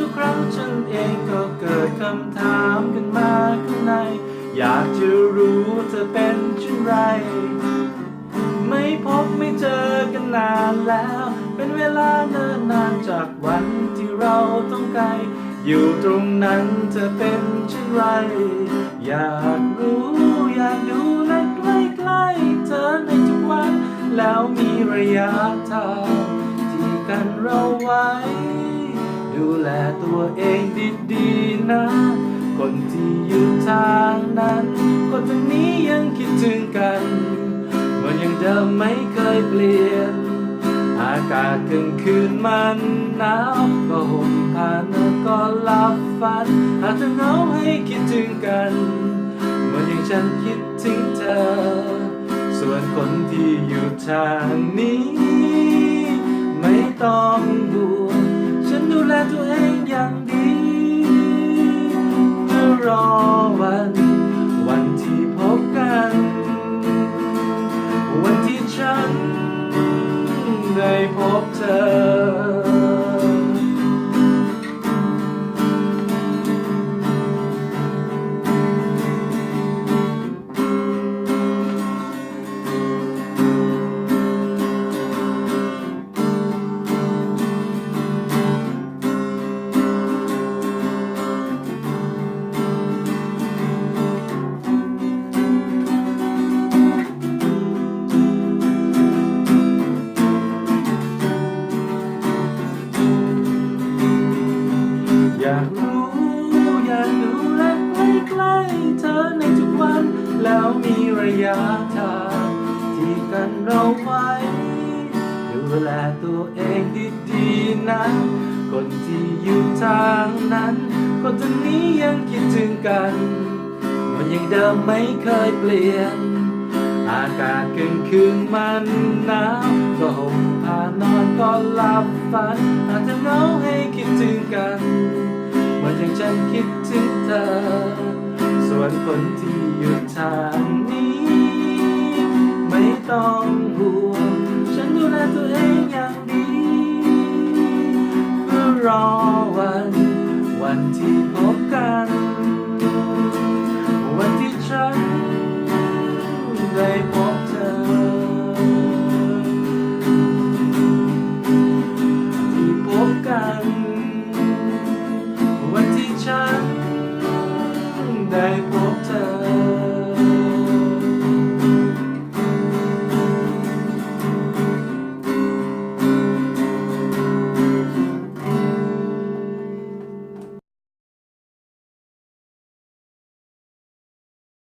ทุกๆครั้งฉันเองก็เกิดคำถามกันมาข้างใน อยากจะรู้เธอเป็นเช่นไร ไม่พบไม่เจอกันนานแล้ว เป็นเวลาเนิ่นนานจากวันที่เราต้องไกล อยู่ตรงนั้นเธอเป็นเช่นไร อยากรู้อยากดูและใกล้ใกล้เธอในทุกวัน แล้วมีระยะทางที่กันเราไว้ ดูแลตัวเองดีๆนะ คนที่อยู่ทางนั้น คนทางนี้ยังคิดถึงกันมือนย่างเดิมไม่เคยเปลี่ยน อากาศกลางคืนมันหนาวก็ห่มผ้าเนื้อก็หลับฝันหากเธอเหงาให้คิดถึงกันเหมือนอย่างฉันคิดถึงเธอ ส่วนคนที่อยู่ทางนี้ ไม่ต้องห่วง อยากรู้ อยากดูและใกล้ๆเธอในทุกวัน แล้วมีระยะทางที่กันเราไว้ดูแลตัวเองดีๆนะคนที่อยู่ทางนั้น คนทางนี้ยังคิดถึงกัน มันยังเดิมไม่เคยเปลี่ยน อากาศกลางคืนมันหนาวก็ห่มผ้านอนก็หลับฝัน อาจจะเหงาให้คิดถึงกันเหมือนอย่างฉันคิดถึงเธอ ส่วนคนที่อยู่ทางนี้ ไม่ต้องห่วง ฉันดูแลตัวเองอย่างดีเพื่อรอวัน วันที่พบ